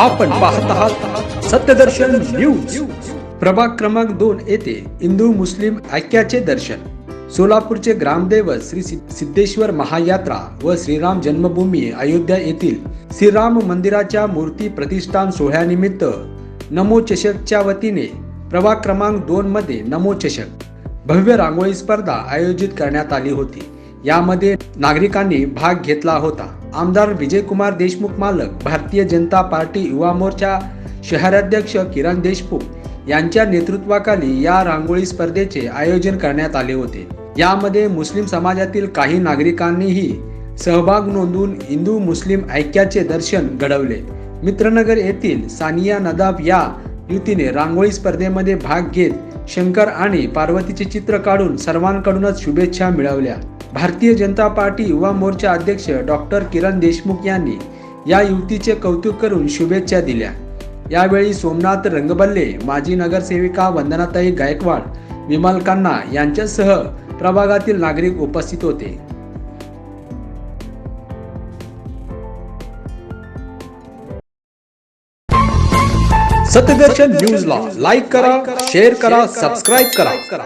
आपण पाहत आहात सत्यदर्शन न्यूज प्रभाग क्रमांक दोन येथे हिंदू मुस्लिम ऐक्याचे दर्शन. सोलापूरचे ग्रामदैवत श्री सिद्ध- सिद्धेश्वर महायात्रा व श्रीराम जन्मभूमी अयोध्या येथील श्रीराम मंदिराच्या मूर्ती प्रतिष्ठान सोहळ्यानिमित्त नमो चषकच्या वतीने प्रभाग क्रमांक दोन मध्ये नमो चषक भव्य रांगोळी स्पर्धा आयोजित करण्यात आली होती. यामध्ये नागरिकांनी भाग घेतला होता. आमदार विजयकुमार देशमुख मालक भारतीय जनता पार्टी युवा मोर्चा शहराध्यक्ष किरण देशमुख यांच्या नेतृत्वाखाली या रांगोळी स्पर्धेचे आयोजन करण्यात आले होते. यामध्ये मुस्लिम समाजातील काही नागरिकांनीही सहभाग नोंदवून हिंदू मुस्लिम ऐक्याचे दर्शन घडवले. मित्रनगर येथील सानिया नदाब या युतीने रांगोळी स्पर्धेमध्ये भाग घेत शंकर आणि पार्वतीचे चित्र काढून सर्वांकडूनच शुभेच्छा मिळवल्या. भारतीय जनता पार्टी युवा मोर्चा अध्यक्ष डॉक्टर किरण देशमुख यांनी या युवतीचे कौतुक करून शुभेच्छा दिल्या. यावेळी सोमनाथ रंगबल्ले माजी नगरसेविका वंदनाताई गायकवाड विमल यांच्यासह प्रभागातील नागरिक उपस्थित होते. सत्यदर्शन न्यूजला लाईक करा शेअर करा सबस्क्राईब करा।